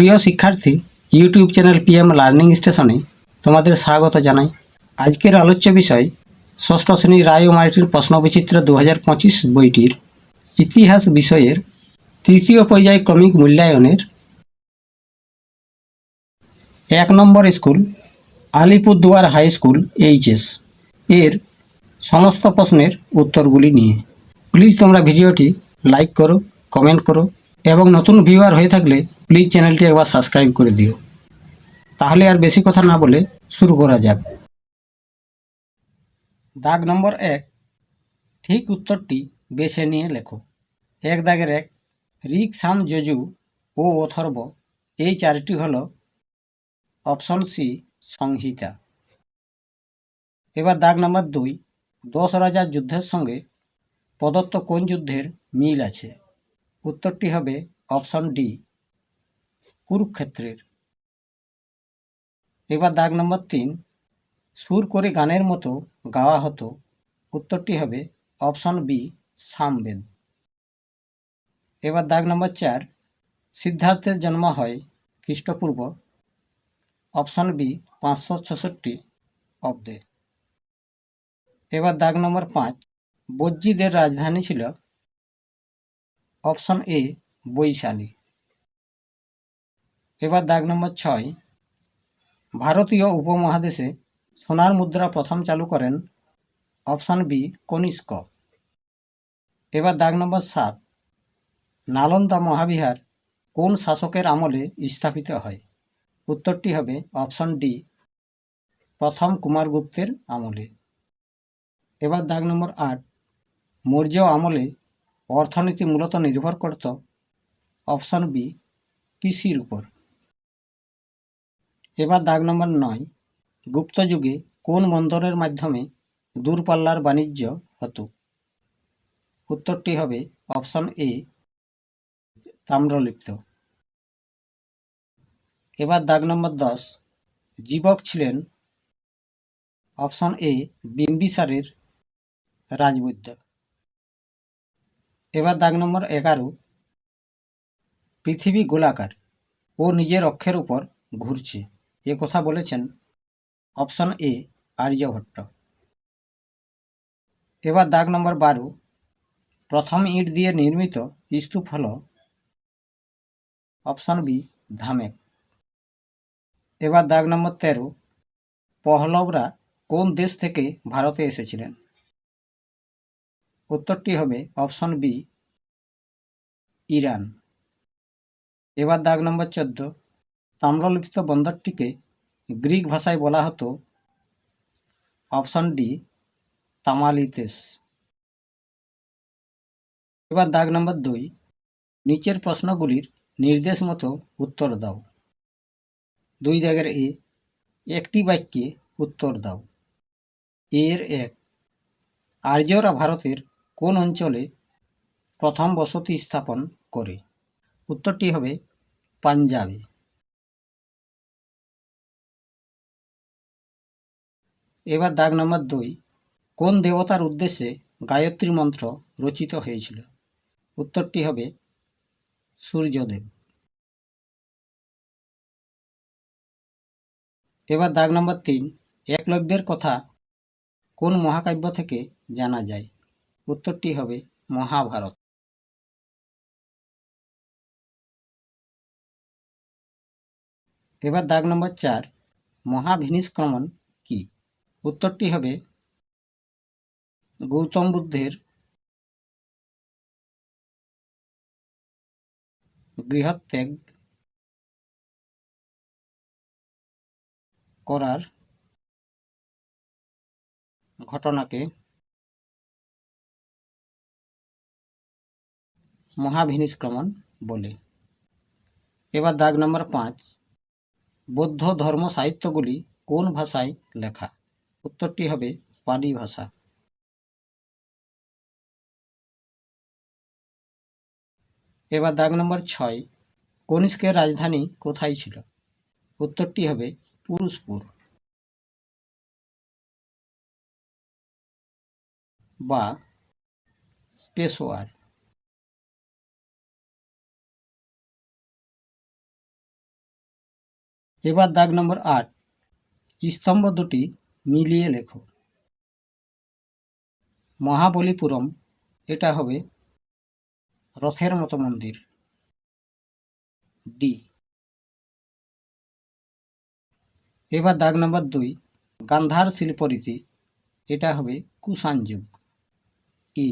প্রিয় শিক্ষার্থী YouTube channel PM learning স্টেশনে তোমাদের স্বাগত জানাই। আজকের আলোচ্য বিষয়, ষষ্ঠ শ্রেণি রায় ও মার্টিন প্রশ্নবিচিত্র দু হাজার পঁচিশ বইটির ইতিহাস বিষয়ের তৃতীয় পর্যায় ক্রমিক মূল্যায়নের। এক নম্বর school, Alipurduar high school HS এর সমস্ত প্রশ্নের উত্তরগুলি নিয়ে। প্লিজ তোমরা ভিডিওটি লাইক করো, কমেন্ট করো এবং নতুন ভিউয়ার হয়ে থাকলে প্লিজ চ্যানেলটি একবার সাবস্ক্রাইব করে দিও। তাহলে আর বেশি কথা না বলে শুরু করা যাক। দাগ নম্বর এক, ঠিক উত্তরটি বেছে নিয়ে লেখো। এক দাগের এক, রিক সাম যজু ও অথর্ব, এই চারটি হল অপশন সি, সংহিতা। এবার দাগ নম্বর দুই, দশ রাজার যুদ্ধের সঙ্গে প্রদত্ত কোন যুদ্ধের মিল আছে? উত্তরটি হবে অপশন ডি, কুরুক্ষেত্রের। এবার দাগ নম্বর তিন, সুর করে গানের মতো গাওয়া হতো। উত্তরটি হবে অপশন বি, সামবেদ। এবার দাগ নম্বর চার, সিদ্ধার্থের জন্ম হয় খ্রিস্টপূর্ব। অপশন বি, পাঁচশো ছষট্টি অব্দে। এবার দাগ নম্বর পাঁচ, বজ্জিদের রাজধানী ছিল অপশন এ, বৈশালী। এবার দাগ নম্বর ছয়। ভারতীয় উপমহাদেশে সোনার মুদ্রা প্রথম চালু করেন অপশন বি, কনিষ্ক। এবার দাগ নম্বর সাত। নালন্দা মহাবিহার কোন শাসকের আমলে স্থাপিত হয়? উত্তরটি হবে অপশন ডি, প্রথম কুমারগুপ্তের আমলে। এবার দাগ নম্বর আট। মৌর্য আমলে অর্থনীতি মূলত নির্ভর করত অপশন বি, কৃষির উপর। এবার দাগ নম্বর নয়, গুপ্ত যুগে কোন বন্দরের মাধ্যমে দূরপাল্লার বাণিজ্য হতো? উত্তরটি হবে অপশন এ, তাম্রলিপ্ত। এবার দাগ নম্বর দশ, জীবক ছিলেন অপশন এ, বিম্বিসারের রাজবৈদ্য এবার দাগ নম্বর এগারো। পৃথিবী গোলাকার ও নিজের অক্ষের উপর ঘুরছে। এ কথা বলেছেন অপশন এ আর্যভট্ট এবার দাগ নম্বর বারো। প্রথম ইট দিয়ে নির্মিত স্তূপ হল অপশন বি ধামেক। এবার দাগ নম্বর তেরো। পহলবরা কোন দেশ থেকে ভারতে এসেছিলেন? উত্তরটি হবে অপশন বি, ইরান। এবার দাগ নম্বর চোদ্দ। তাম্রলিপ্ত বন্দরটিকে গ্রিক ভাষায় বলা হতো অপশন ডি, তামালিতেস। এবার দাগ নম্বর দুই। নিচের প্রশ্নগুলির নির্দেশ মতো উত্তর দাও। দুই দাগের এ, একটি বাক্যে উত্তর দাও। এর এক আর্যরা ভারতের কোন অঞ্চলে প্রথম বসতি স্থাপন করে? উত্তরটি হবে পাঞ্জাবে। এবার দাগ নম্বর দুই, কোন দেবতার উদ্দেশ্যে গায়ত্রী মন্ত্র রচিত হয়েছিল? উত্তরটি হবে সূর্যদেব। এবার দাগ নম্বর তিন, একলব্যের কথা কোন মহাকাব্য থেকে জানা যায়? উত্তরটি হবে মহাভারত। এবার দাগ নম্বর চার, মহাভিনিষ্ক্রমণ কি? উত্তরটি হবে গৌতম বুদ্ধের গৃহত্যাগ করার ঘটনাকে মহাভিনিষ্ক্রমণ বলে। এবার দাগ নম্বর পাঁচ। বৌদ্ধ ধর্ম সাহিত্যগুলি কোন ভাষায় লেখা? উত্তরটি হবে পালি ভাষা। এবার দাগ নম্বর ছয়। কনিষ্কের রাজধানী কোথায় ছিল? উত্তরটি হবে পুরুষপুর। বা পেশোয়ার। এবার দাগ নম্বর আট। স্তম্ভ দুটি মিলিয়ে লেখো। মহাবলীপুরম, এটা হবে রথের মতো মন্দির। ডি। এবার দাগ নম্বর দুই, গান্ধার শিল্পরীতি, এটা হবে কুষাণ যুগ ই।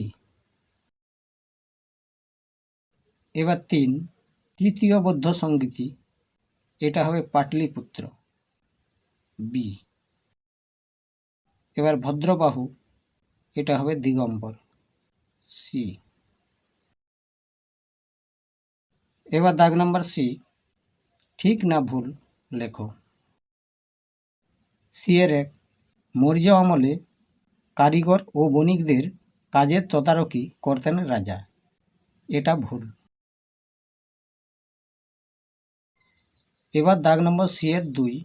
এবার তিন, তৃতীয় বৌদ্ধ সঙ্গীতি এটা হবে পাটলিপুত্র। বি এবার ভদ্রবাহু, এটা হবে দিগম্বর। সি এবার দাগ নাম্বার সি ঠিক না ভুল, লেখো। সি এর এক, মৌর্য আমলে কারিগর ও বণিকদের কাজের তদারকি করতেন রাজা। এটা ভুল। এবার দাগ নম্বর সি এর দুই।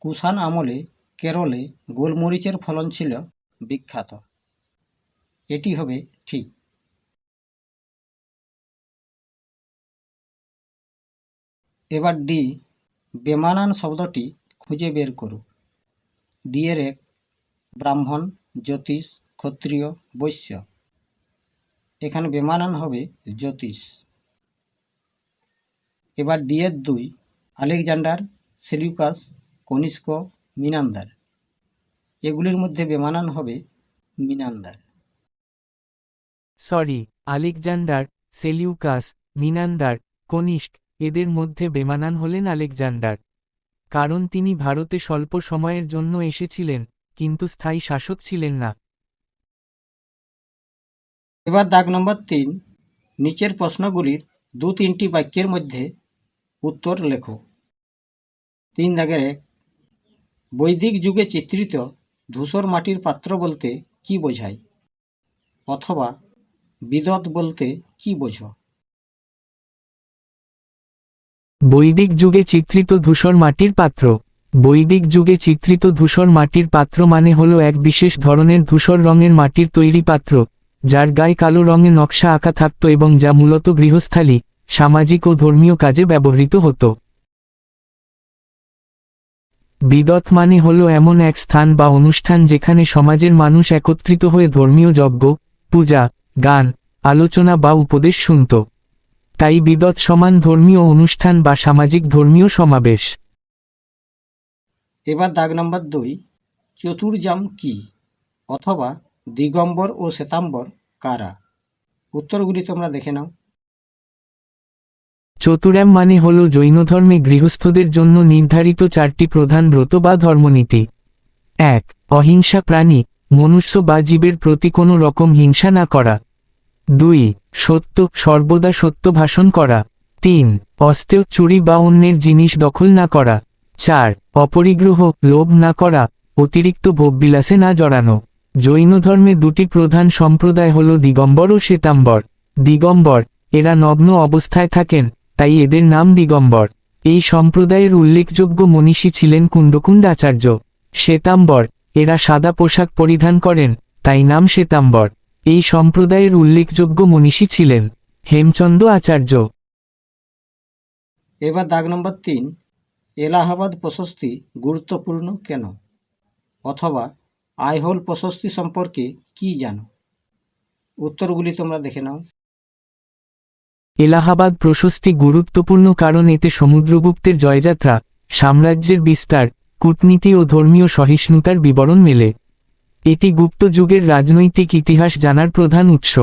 কুষাণ আমলে কেরলে গোলমরিচের ফলন ছিল বিখ্যাত। এটি হবে ঠিক। এবার ডি, বেমানান শব্দটি খুঁজে বের করো। ডি এর এক, ব্রাহ্মণ, জ্যোতিষ, ক্ষত্রিয়, বৈশ্য। এখানে বেমানান হবে জ্যোতিষ। এবার ডি এর দুই আলেকজান্ডার সেলিউকাস কনিষ্ক মিনান্দার। এগুলির মধ্যে বেমানান হবে Menander. Sorry Alexander Seleucus Menander Kanishka এদের মধ্যে বেমানান হলেন আলেকজান্ডার। কারণ তিনি ভারতে স্বল্প সময়ের জন্য এসেছিলেন কিন্তু স্থায়ী শাসক ছিলেন না। এবার দাগ নম্বর তিন নিচের প্রশ্নগুলির দু তিনটি বাক্যের মধ্যে উত্তর লেখো। তিন দাগের এক। বৈদিক যুগে চিত্রিত ধূসর মাটির পাত্র বলতে কি বোঝায়? অথবা বিদত বলতে কি বোঝো? বৈদিক যুগে চিত্রিত ধূসর মাটির পাত্র। বৈদিক যুগে চিত্রিত ধূসর মাটির পাত্র মানে হল এক বিশেষ ধরনের ধূসর রঙের মাটির তৈরি পাত্র, যার গায়ে কালো রঙে নকশা আঁকা থাকত এবং যা মূলত গৃহস্থালী, সামাজিক ও ধর্মীয় কাজে ব্যবহৃত হতো। বিদত মানে হল এমন এক স্থান বা অনুষ্ঠান যেখানে সমাজের মানুষ একত্রিত হয়ে ধর্মীয় যজ্ঞ, পূজা, গান, আলোচনা বা উপদেশ শুনত। তাই বিদত সমান ধর্মীয় অনুষ্ঠান বা সামাজিক ধর্মীয় সমাবেশ। এবার দাগ নম্বর দুই চতুর্জাম কি? অথবা দিগম্বর ও শ্বেতাম্বর কারা? উত্তরগুলি তোমরা দেখে নাও। চতুরাম মানে হল জৈনধর্মে গৃহস্থদের জন্য নির্ধারিত চারটি প্রধান ব্রত বা ধর্মনীতি। এক, অহিংসা প্রাণী, মনুষ্য বা জীবের প্রতি কোনো রকম হিংসা না করা। দুই, সত্য, সর্বদা সত্য ভাষণ করা। তিন অস্তেয় চুরি বা অন্যের জিনিস দখল না করা। চার, অপরিগ্রহ, লোভ না করা, অতিরিক্ত ভোগবিলাসে না জড়ানো। জৈন ধর্মে দুটি প্রধান সম্প্রদায় হল দিগম্বর ও শ্বেতাম্বর। দিগম্বর, এরা নগ্ন অবস্থায় থাকেন তাই এদের নাম দিগম্বর। এই সম্প্রদায়ের উল্লেখযোগ্য মনীষী ছিলেন কুণ্ডকুণ্ড আচার্য শ্বেতাম্বর, এরা সাদা পোশাক পরিধান করেন, তাই নাম শ্বেতাম্বর। এই সম্প্রদায়ের উল্লেখযোগ্য মনীষী ছিলেন হেমচন্দ্র আচার্য। এবার দাগ নম্বর তিন, এলাহাবাদ প্রশস্তি গুরুত্বপূর্ণ কেন? অথবা আইহোল প্রশস্তি সম্পর্কে কি জানো? উত্তরগুলি তোমরা দেখে নাও। এলাহাবাদ প্রশস্তি গুরুত্বপূর্ণ কারণ এতে সমুদ্রগুপ্তের জয়যাত্রা, সাম্রাজ্যের বিস্তার, কূটনীতি ও ধর্মীয় সহিষ্ণুতার বিবরণ মেলে। এটি গুপ্ত যুগের রাজনৈতিক ইতিহাস জানার প্রধান উৎস।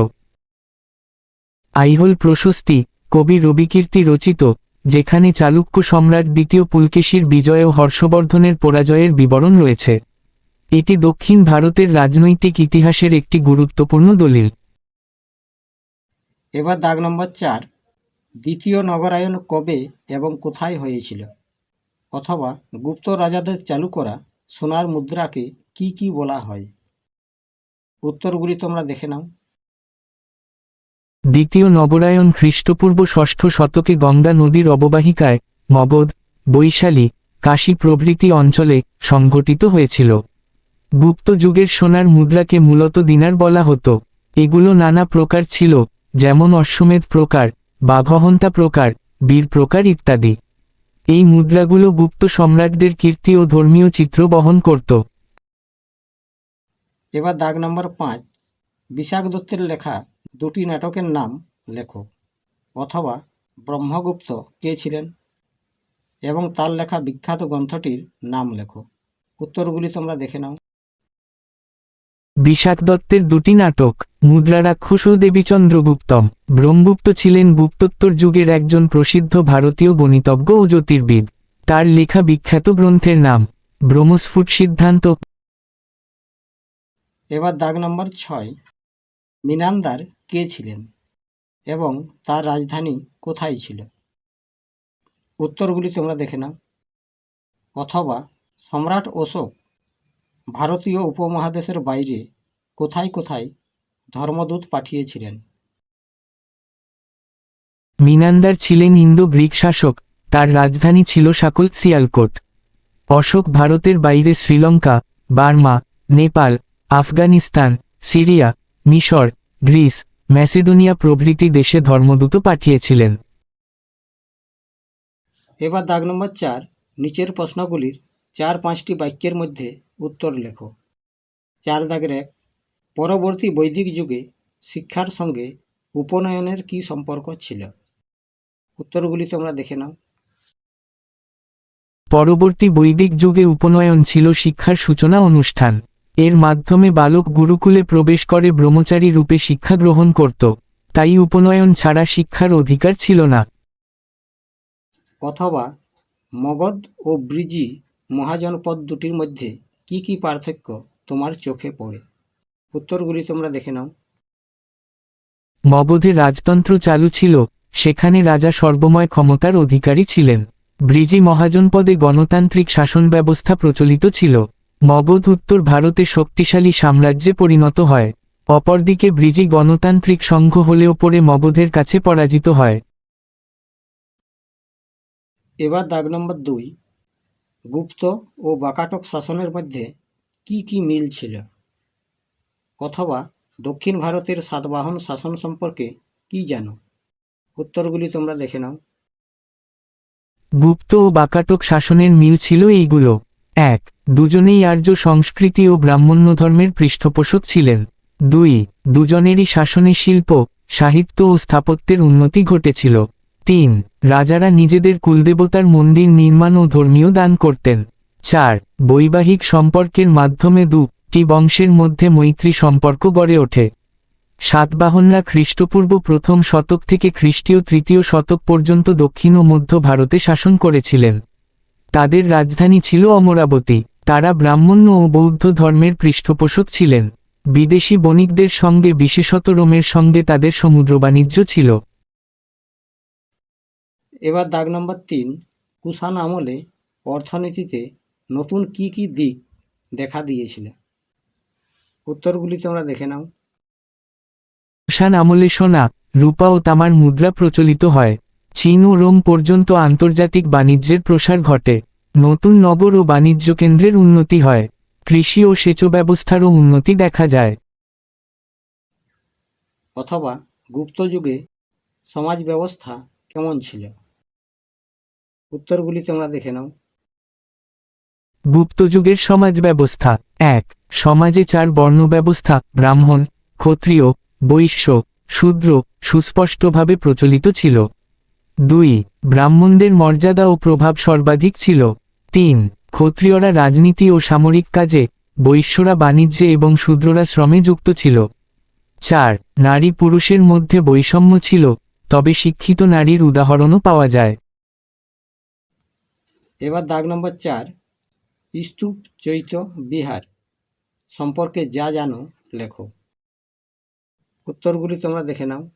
আইহোল প্রশস্তি, কবি রবিকীর্তি রচিত, যেখানে চালুক্য সম্রাট দ্বিতীয় পুলকেশীর বিজয় ও হর্ষবর্ধনের পরাজয়ের বিবরণ রয়েছে। এটি দক্ষিণ ভারতের রাজনৈতিক ইতিহাসের একটি গুরুত্বপূর্ণ দলিল। এবার দাগ নম্বর চার। দ্বিতীয় নগরায়ন কবে এবং কোথায় হয়েছিল? অথবা গুপ্ত রাজাদের চালু করা সোনার মুদ্রাকে কি কি বলা হয়? উত্তরগুলি তোমরা দেখে নাও। দ্বিতীয় নবরায়ণ খ্রিস্টপূর্ব ষষ্ঠ শতকে গঙ্গা নদীর অববাহিকায় মগধ, বৈশালী, কাশী প্রভৃতি অঞ্চলে সংঘটিত হয়েছিল। গুপ্ত যুগের সোনার মুদ্রাকে মূলত দিনার বলা হতো। এগুলো নানা প্রকার ছিল। যেমন অশ্বমেধ প্রকার, বাঘহন্তা প্রকার, বীর প্রকার ইত্যাদি। এই মুদ্রাগুলো গুপ্ত সম্রাটদের কীর্তি ও ধর্মীয় চিত্র বহন করত। এবার দাগ নম্বর পাঁচ। বিশাখ দত্তের লেখা দুটি নাটকের নাম লেখো, অথবা ব্রহ্মগুপ্ত কে ছিলেন এবং তার লেখা বিখ্যাত গ্রন্থটির নাম লেখো। উত্তরগুলি তোমরা দেখে নাও। বিশাখ দত্তের দুটি নাটক, মুদ্রারাক্ষস ও দেবীচন্দ্রগুপ্তম, ব্রহ্মগুপ্ত ছিলেন গুপ্তোত্তর যুগের একজন প্রসিদ্ধ ভারতীয় গণিতজ্ঞ ও জ্যোতির্বিদ। তার লেখা বিখ্যাত গ্রন্থের নাম, ব্রহ্মস্ফুট সিদ্ধান্ত। এবার দাগ নম্বর ছয় মিনান্দার কে ছিলেন এবং তার রাজধানী কোথায় ছিল? উত্তরগুলি তোমরা দেখে নাও। অথবা সম্রাট অশোক ভারতীয় উপমহাদেশের বাইরে কোথায় কোথায় ধর্মদূত পাঠিয়েছিলেন? মিনান্দার ছিলেন ইন্দো গ্রিক শাসক তার রাজধানী ছিল সাকল সিয়ালকোট। অশোক ভারতের বাইরে শ্রীলঙ্কা বার্মা নেপাল আফগানিস্তান সিরিয়া মিশর গ্রিস ম্যাসিডোনিয়া প্রভৃতি দেশে ধর্মদূত পাঠিয়েছিলেন। এবার দাগ নম্বর চার নিচের প্রশ্নগুলির চার পাঁচটি বাক্যের মধ্যে উত্তর লেখো। চার দাগের এক পরবর্তী বৈদিক যুগে শিক্ষার সঙ্গে উপনয়নের কি সম্পর্ক ছিল? উত্তরগুলি তোমরা দেখে নাও। পরবর্তী বৈদিক যুগে উপনয়ন ছিল শিক্ষার সূচনা অনুষ্ঠান। এর মাধ্যমে বালক গুরুকুলে প্রবেশ করে ব্রহ্মচারী রূপে শিক্ষা গ্রহণ করত। তাই উপনয়ন ছাড়া শিক্ষার অধিকার ছিল না। অথবা মগধ ও ব্রিজি মহাজনপদ দুটির মধ্যে কি কি পার্থক্য তোমার চোখে পড়ে? উত্তরগুলি তোমরা দেখে নাও। মগধে রাজতন্ত্র চালু ছিল সেখানে রাজা সর্বময় ক্ষমতার অধিকারী ছিলেন। ব্রিজি মহাজনপদে গণতান্ত্রিক শাসন ব্যবস্থা প্রচলিত ছিল। মগধ উত্তর ভারতে শক্তিশালী সাম্রাজ্যে পরিণত হয়। অপরদিকে ব্রিজি গণতান্ত্রিক সংঘ হলেও পরে মগধের কাছে পরাজিত হয়। এবার দাগ নম্বর দুই। গুপ্ত ও বাকাটক শাসনের মধ্যে কি কি মিল ছিল? অথবা দক্ষিণ ভারতের সাতবাহন শাসন সম্পর্কে কি জানো? উত্তরগুলি তোমরা দেখে নাও। গুপ্ত ও বাকাটক শাসনের মিল ছিল এইগুলো। এক, দুজনেই আর্য সংস্কৃতি ও ব্রাহ্মণ্য ধর্মের পৃষ্ঠপোষক ছিলেন। দুই, দুজনেরই শাসনে শিল্প, সাহিত্য ও স্থাপত্যের উন্নতি ঘটেছিল। তিন, রাজারা নিজেদের কুলদেবতার মন্দির নির্মাণ ও ধর্মীয় দান করতেন। চার, বৈবাহিক সম্পর্কের মাধ্যমে দুটি বংশের মধ্যে মৈত্রী সম্পর্ক গড়ে ওঠে। সাতবাহনরা খ্রিস্টপূর্ব প্রথম শতক থেকে খ্রিস্টীয় তৃতীয় শতক পর্যন্ত দক্ষিণ ও মধ্য ভারতে শাসন করেছিলেন। তাদের রাজধানী ছিল অমরাবতী। তারা ব্রাহ্মণ্য ও বৌদ্ধ ধর্মের পৃষ্ঠপোষক ছিলেন। বিদেশি বণিকদের সঙ্গে, বিশেষত রোমের সঙ্গে তাদের সমুদ্র বাণিজ্য ছিল। এবার দাগ নম্বর তিন কুষাণ আমলে অর্থনীতিতে নতুন কি কি দিক দেখা দিয়েছিল? উত্তরগুলি তোমরা দেখে নাও। কুষাণ আমলে সোনা রূপা ও তামার মুদ্রা প্রচলিত হয়। চীন ও রোম পর্যন্ত আন্তর্জাতিক বাণিজ্যের প্রসার ঘটে। নতুন নগর ও বাণিজ্য কেন্দ্রের উন্নতি হয়। কৃষি ও সেচ ব্যবস্থারও উন্নতি দেখা যায়। অথবা গুপ্ত যুগে সমাজ ব্যবস্থা কেমন ছিল? উত্তরগুলি তোমরা দেখে নাও। গুপ্তযুগের সমাজ ব্যবস্থা। এক, সমাজে চার বর্ণ ব্যবস্থা, ব্রাহ্মণ, ক্ষত্রিয়, বৈশ্য, শূদ্র, সুস্পষ্টভাবে প্রচলিত ছিল। দুই, ব্রাহ্মণদের মর্যাদা ও প্রভাব সর্বাধিক ছিল। তিন, ক্ষত্রিয়রা রাজনীতি ও সামরিক কাজে, বৈশ্যরা বাণিজ্যে এবং শূদ্ররা শ্রমে যুক্ত ছিল। চার, নারী পুরুষের মধ্যে বৈষম্য ছিল, তবে শিক্ষিত নারীর উদাহরণও পাওয়া যায়। এবার দাগ নম্বর চার স্তূপ চৈত বিহার সম্পর্কে যা জানো লেখো। উত্তরগুলি তোমরা দেখে নাও।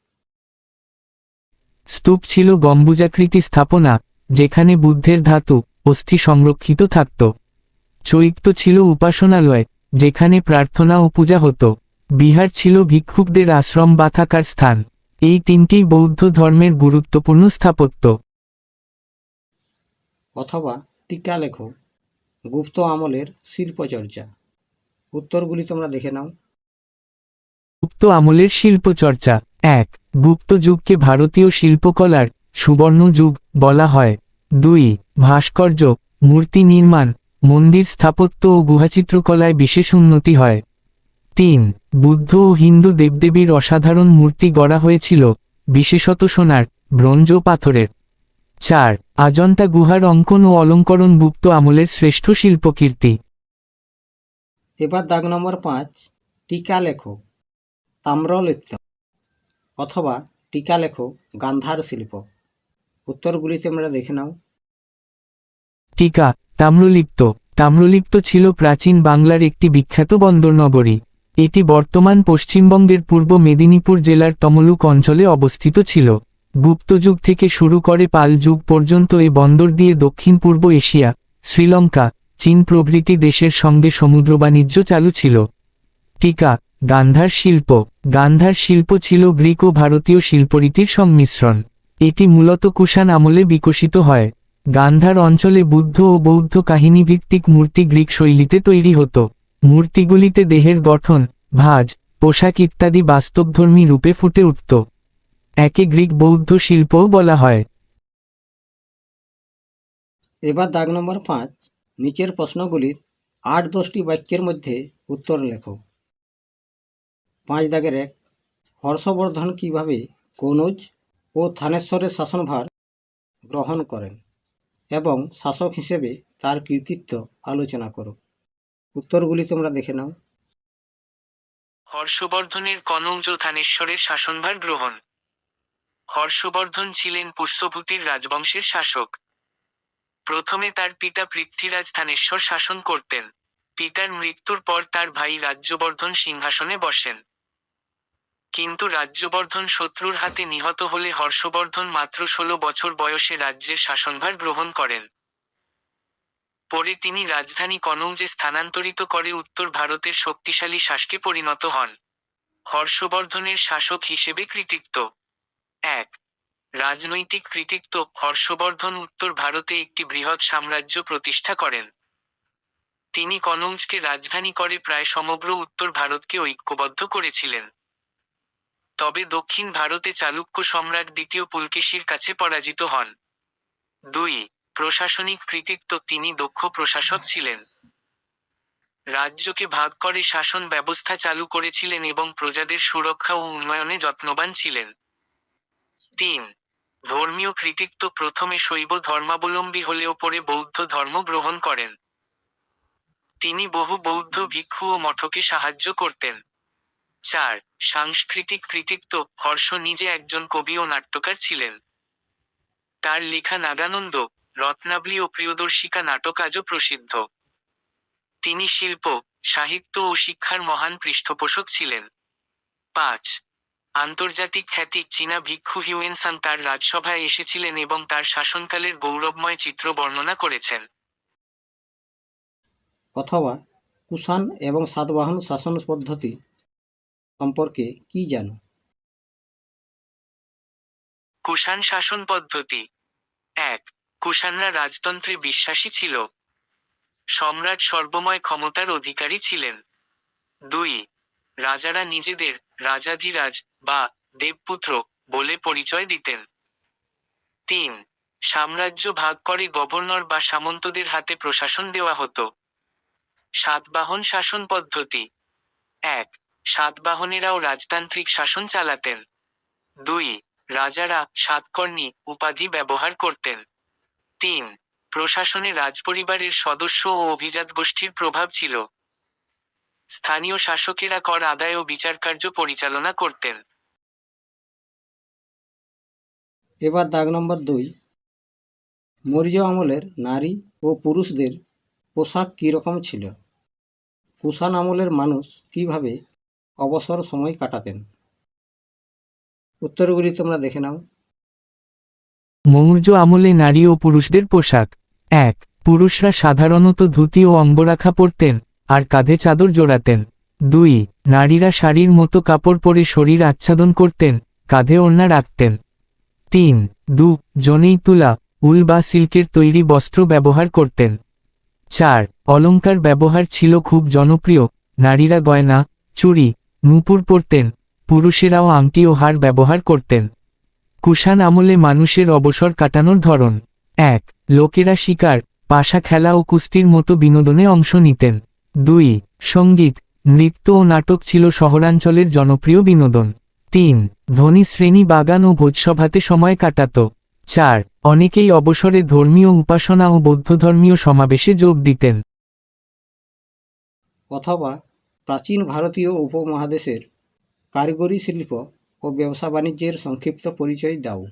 স্তূপ ছিল গম্বুজাকৃতি স্থাপনা, যেখানে বুদ্ধের ধাতু, অস্থি সংরক্ষিত থাকত। চৈত্য ছিল উপাসনালয়, যেখানে প্রার্থনা ও পূজা হতো। বিহার ছিল ভিক্ষুকদের আশ্রম বা থাকার স্থান। এই তিনটি বৌদ্ধ ধর্মের গুরুত্বপূর্ণ স্থাপত্য। অথবা টিকা লেখো। গুপ্ত আমলের শিল্পচর্চা। উত্তরগুলি তোমরা দেখে নাও। গুপ্ত আমলের শিল্পচর্চা। এক, গুপ্ত যুগকে ভারতীয় শিল্পকলার সুবর্ণ যুগ বলা হয়। দুই, ভাস্কর্য, মূর্তি নির্মাণ, মন্দির স্থাপত্য ও গুহাচিত্রকলায় বিশেষ উন্নতি হয়। তিন, বুদ্ধ ও হিন্দু দেবদেবীর অসাধারণ মূর্তি গড়া হয়েছিল বিশেষত সোনার ব্রোঞ্জ পাথরের। চার আজন্তা গুহার অঙ্কন ও অলঙ্করণ গুপ্ত আমলের শ্রেষ্ঠ শিল্পকীর্তি। এবার দাগ নম্বর পাঁচ টিকা লেখো তাম্রলিপ্ত অথবা টিকা লেখো গান্ধার শিল্প। উত্তরগুলিতে আমরা দেখে নাও। টিকা তাম্রলিপ্ত। তাম্রলিপ্ত ছিল প্রাচীন বাংলার একটি বিখ্যাত বন্দর নগরী এটি বর্তমান পশ্চিমবঙ্গের পূর্ব মেদিনীপুর জেলার তমলুক অঞ্চলে অবস্থিত ছিল। গুপ্তযুগ থেকে শুরু করে পাল যুগ পর্যন্ত এ বন্দর দিয়ে দক্ষিণ পূর্ব এশিয়া, শ্রীলঙ্কা, চীন প্রভৃতি দেশের সঙ্গে সমুদ্র বাণিজ্য চালু ছিল। টিকা, গান্ধার শিল্প। গান্ধার শিল্প ছিল গ্রিক ও ভারতীয় শিল্পরীতির সংমিশ্রণ। এটি মূলত কুষাণ আমলে বিকশিত হয়। গান্ধার অঞ্চলে বুদ্ধ ও বৌদ্ধ কাহিনীভিত্তিক মূর্তি গ্রিক শৈলীতে তৈরি হতো। মূর্তিগুলিতে দেহের গঠন, ভাজ, পোশাক ইত্যাদি বাস্তবধর্মী রূপে ফুটে উঠত। একে গ্রিক বৌদ্ধ শিল্পও বলা হয়। এবার দাগ নম্বর পাঁচ নিচের প্রশ্নগুলির আট দশটি বাক্যের মধ্যে উত্তর লেখো। পাঁচ দাগের এক হর্ষবর্ধন কীভাবে কনৌজ ও থানেশ্বরের শাসনভার গ্রহণ করেন এবং শাসক হিসেবে তার কৃতিত্ব আলোচনা করো। উত্তরগুলি তোমরা দেখে নাও। হর্ষবর্ধনের কনৌজ থানেশ্বরের শাসনভার গ্রহণ। হর্ষবর্ধন ছিলেন পুষ্যভূতির রাজবংশের শাসক। প্রথমে তার পিতা পৃথ্বীরাজ থানেশ্বর শাসন করতেন। পিতার মৃত্যুর পর তার ভাই রাজ্যবর্ধন সিংহাসনে বসেন। কিন্তু রাজ্যবর্ধন শত্রুর হাতে নিহত হলে হর্ষবর্ধন মাত্র ষোলো বছর বয়সে রাজ্যের শাসনভার গ্রহণ করেন। পরে তিনি রাজধানী কনৌজে স্থানান্তরিত করে উত্তর ভারতের শক্তিশালী শাসকে পরিণত হন। হর্ষবর্ধনের শাসক হিসেবে কৃতিত্ব। এক, রাজনৈতিক কৃতিত্ব হর্ষবর্ধন উত্তর ভারতে একটি বৃহৎ সাম্রাজ্য প্রতিষ্ঠা করেন। তিনি কনৌজকে রাজধানী করে প্রায় সমগ্র উত্তর ভারতকে ঐক্যবদ্ধ করেছিলেন। তবে দক্ষিণ ভারতে চালুক্য সম্রাট দ্বিতীয় পুলকেশীর কাছে পরাজিত হন। দুই, প্রশাসনিক কৃতিত্ব তিনি দক্ষ প্রশাসক ছিলেন। রাজ্যকে ভাগ করে শাসন ব্যবস্থা চালু করেছিলেন এবং প্রজাদের সুরক্ষা ও উন্নয়নে যত্নবান ছিলেন। তিন। ধর্মীয় কৃতিত্ব প্রথমে শৈব ধর্মাবলম্বী হলেও পরে বৌদ্ধ ধর্ম গ্রহণ করেন। তিনি বহু বৌদ্ধ ভিক্ষু ও মঠকে সাহায্য করতেন। চার, সাংস্কৃতিক কৃতিত্ব। হর্ষ নিজে একজন কবি ও নাট্যকার ছিলেন। তার লেখা নাগানন্দ, রত্নাবলী ও প্রিয়দর্শিকা নাটক আজও প্রসিদ্ধ। তিনি শিল্প, সাহিত্য ও শিক্ষার মহান পৃষ্ঠপোষক ছিলেন। পাঁচ আন্তর্জাতিক খ্যাতি চীনা ভিক্ষু হিউয়েনসাং তার রাজসভায় এসেছিলেন এবং তার শাসনকালের গৌরবময় চিত্র বর্ণনা করেছেন। অথবা কুষাণ এবং সাতবাহন শাসন পদ্ধতি সম্পর্কে কি জানো? কুষাণ শাসন পদ্ধতি। এক কুষাণরা রাজতন্ত্রে বিশ্বাসী ছিল। সম্রাট সর্বময় ক্ষমতার অধিকারী ছিলেন। দুই রাজারা নিজেদের রাজাধিরাজ বা দেবপুত্র বলে পরিচয় দিতেন। তিন, সাম্রাজ্য ভাগ করে গভর্নর বা সামন্তদের হাতে প্রশাসন দেওয়া হতো। সাতবাহন শাসন পদ্ধতি। এক, সাতবাহনেরাও রাজতান্ত্রিক শাসন চালাতেন। দুই, রাজারা সাতকর্ণী উপাধি ব্যবহার করতেন। তিন, প্রশাসনে রাজপরিবারের সদস্য ও অভিজাত গোষ্ঠীর প্রভাব ছিল। স্থানীয় শাসকেরা কর আদায় ও বিচারকার্য পরিচালনা করতেন। এবার দাগ নম্বর দুই। মৌর্য আমলের নারী ও পুরুষদের পোশাক কীরকম ছিল? কুষাণ আমলের মানুষ কীভাবে অবসর সময় কাটাতেন? উত্তরগুলি তোমরা দেখে নাও। মৌর্য আমলে নারী ও পুরুষদের পোশাক। এক, পুরুষরা সাধারণত ধুতি ও অঙ্গরাখা পরতেন আর কাঁধে চাদর জোড়াতেন। দুই, নারীরা শাড়ির মতো কাপড় পরে শরীর আচ্ছাদন করতেন, কাঁধে ওড়না রাখতেন। তিন, দু, জনেই তুলা, উল বা সিল্কের তৈরি বস্ত্র ব্যবহার করতেন। চার অলঙ্কার ব্যবহার ছিল খুব জনপ্রিয়, নারীরা গয়না চুরি নূপুর পরতেন, পুরুষেরাও আংটি ও হার ব্যবহার করতেন। কুষাণ আমলে মানুষের অবসর কাটানোর ধরন। এক, লোকেরা শিকার, পাশা খেলা ও কুস্তির মতো বিনোদনে অংশ নিতেন। দুই, সংগীত, নৃত্য ও নাটক ছিল শহরাঞ্চলের জনপ্রিয় বিনোদন। তিন ধনী শ্রেণি বাগান ও ভোজসভাতে সময় কাটাত। চার অনেকেই অবসরে ধর্মীয় উপাসনা ও বৌদ্ধধর্মীয় সমাবেশে যোগ দিতেন। অথবা প্রাচীন ভারতীয় উপমহাদেশের কারিগরি শিল্প ও ব্যবসা বাণিজ্যের সংক্ষিপ্ত পরিচয় দাও।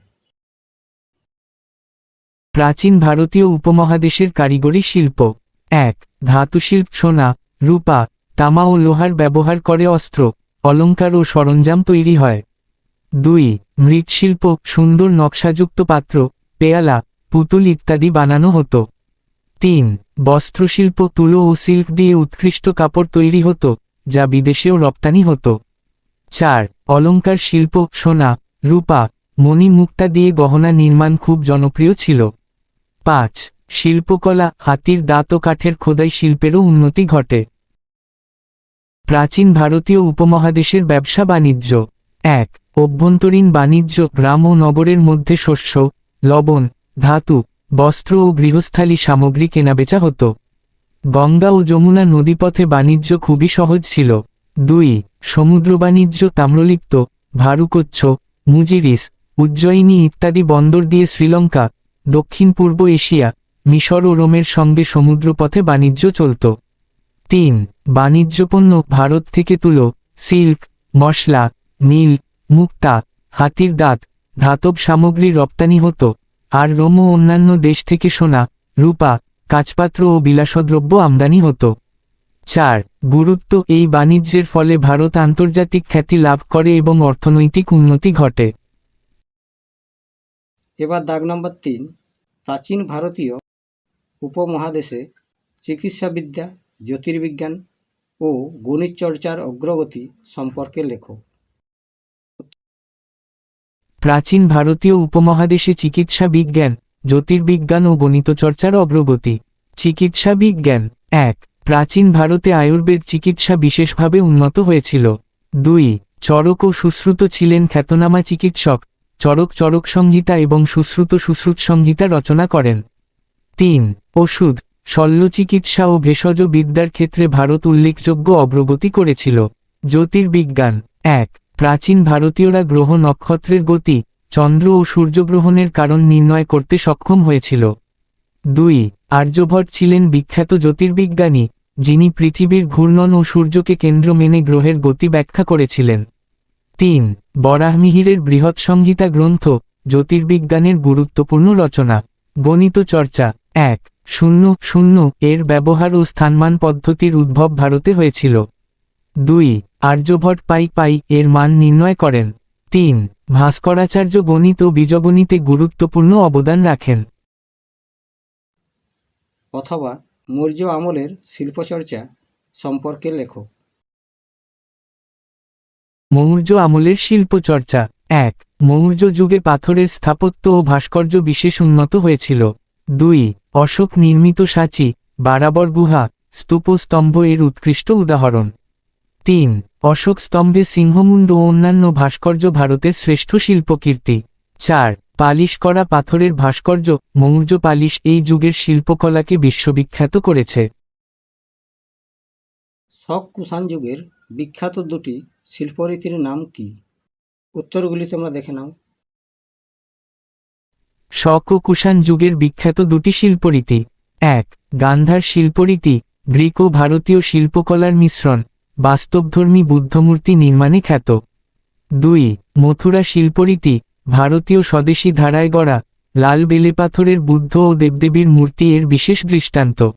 প্রাচীন ভারতীয় উপমহাদেশের কারিগরি শিল্প। এক ধাতুশিল্প সোনা রূপা তামা ও লোহার ব্যবহার করে অস্ত্র। অলঙ্কার ও সরঞ্জাম তৈরি হয়। দুই, মৃৎশিল্প, সুন্দর নকশাযুক্ত পাত্র, পেয়ালা, পুতুল ইত্যাদি বানানো হতো। তিন, বস্ত্রশিল্প, তুলো ও সিল্ক দিয়ে উৎকৃষ্ট কাপড় তৈরি হতো, যা বিদেশেও রপ্তানি হতো। চার, অলঙ্কার শিল্প, সোনা, রূপা মণি মুক্তা দিয়ে গহনা নির্মাণ খুব জনপ্রিয় ছিল। পাঁচ, শিল্পকলা, হাতির দাঁত ও কাঠের খোদাই শিল্পেরও উন্নতি ঘটে। প্রাচীন ভারতীয় উপমহাদেশের ব্যবসা বাণিজ্য। এক, অভ্যন্তরীণ বাণিজ্য, গ্রাম ও নগরের মধ্যে শস্য, লবণ, ধাতু, বস্ত্র ও গৃহস্থালী সামগ্রী কেনাবেচা হতো। গঙ্গা ও যমুনা নদীপথে বাণিজ্য খুবই সহজ ছিল। দুই, সমুদ্র বাণিজ্য তাম্রলিপ্ত, ভারুকচ্ছ, মুজিরিস, উজ্জয়িনী ইত্যাদি বন্দর দিয়ে শ্রীলঙ্কা দক্ষিণ পূর্ব এশিয়া, মিশর ও রোমের সঙ্গে সমুদ্রপথে বাণিজ্য চলত। তিন, বাণিজ্যপণ্য ভারত থেকে তুলো, সিল্ক, মশলা, নীল, মুক্তা, হাতির দাঁত, ধাতব সামগ্রী রপ্তানি হতো, আর রোম ও অন্যান্য দেশ থেকে সোনা, রূপা, কাঁচপাত্র ও বিলাসদ্রব্য আমদানি হতো। চার, গুরুত্ব এই বাণিজ্যের ফলে ভারত আন্তর্জাতিক খ্যাতি লাভ করে এবং অর্থনৈতিক উন্নতি ঘটে। এবার দাগ নম্বর তিন, প্রাচীন ভারতীয় উপমহাদেশে চিকিৎসাবিদ্যা জ্যোতির্বিজ্ঞান ও গণিত চর্চার অগ্রগতি সম্পর্কে লেখো। প্রাচীন ভারতীয় উপমহাদেশে চিকিৎসা বিজ্ঞান, জ্যোতির্বিজ্ঞান ও গণিত চর্চার অগ্রগতি। চিকিৎসা বিজ্ঞান, এক, প্রাচীন ভারতে আয়ুর্বেদ চিকিৎসা বিশেষভাবে উন্নত হয়েছিল। দুই চরক ও সুশ্রুত ছিলেন খ্যাতনামা চিকিৎসক চরক চরক সংহিতা এবং সুশ্রুত সুশ্রুত সংহিতা রচনা করেন। তিন, ওষুধ শল্য চিকিৎসা ও ভেষজ বিদ্যার ক্ষেত্রে ভারত উল্লেখযোগ্য অগ্রগতি করেছিল। জ্যোতির্বিজ্ঞান, এক, প্রাচীন ভারতীয়রা গ্রহ নক্ষত্রের গতি, চন্দ্র ও সূর্যগ্রহণের কারণ নির্ণয় করতে সক্ষম হয়েছিল। দুই আর্যভট্ট ছিলেন বিখ্যাত জ্যোতির্বিজ্ঞানী, যিনি পৃথিবীর ঘূর্ণন ও সূর্যকে কেন্দ্র মেনে গ্রহের গতি ব্যাখ্যা করেছিলেন। তিন, বরাহমিহিরের বৃহৎ সংহিতা গ্রন্থ, জ্যোতির্বিজ্ঞানের গুরুত্বপূর্ণ রচনা, গণিত চর্চা, এক শূন্য শূন্য এর ব্যবহার ও স্থানমান পদ্ধতির উদ্ভব ভারতে হয়েছিল। দুই আর্যভট্ট পাই পাই এর মান নির্ণয় করেন। তিন ভাস্করাচার্য গণিত ও বীজগণিতে গুরুত্বপূর্ণ অবদান রাখেন। অথবা মৌর্য আমলের শিল্পচর্চা সম্পর্কে লেখো মৌর্য আমলের শিল্পচর্চা। এক মৌর্য যুগে পাথরের স্থাপত্য ও ভাস্কর্য বিশেষ উন্নত হয়েছিল। দুই, অশোক নির্মিত সাঁচি, বারাবর গুহা স্তূপ স্তম্ভ এর উৎকৃষ্ট উদাহরণ। তিন, অশোক স্তম্ভে সিংহমুণ্ড ও অন্যান্য ভাস্কর্য ভারতের শ্রেষ্ঠ শিল্পকীর্তি। চার, পালিশ করা পাথরের ভাস্কর্য, মৌর্য পালিশ এই যুগের শিল্পকলাকে বিশ্ববিখ্যাত করেছে। শক কুষাণ যুগের বিখ্যাত দুটি শিল্পরীতির নাম কি? উত্তরগুলি তোমরা দেখে নাও। শক ও কুষাণ যুগের বিখ্যাত দুটি শিল্পরীতি। এক, গান্ধার শিল্পরীতি, গ্রিক ও ভারতীয় শিল্পকলার মিশ্রণ, বাস্তবধর্মী বুদ্ধমূর্তি নির্মাণে খ্যাত। দুই, মথুরা শিল্পরীতি, ভারতীয় স্বদেশী ধারায় গড়া, লাল বেলে পাথরের বুদ্ধ ও দেবদেবীর মূর্তি এর বিশেষ দৃষ্টান্ত।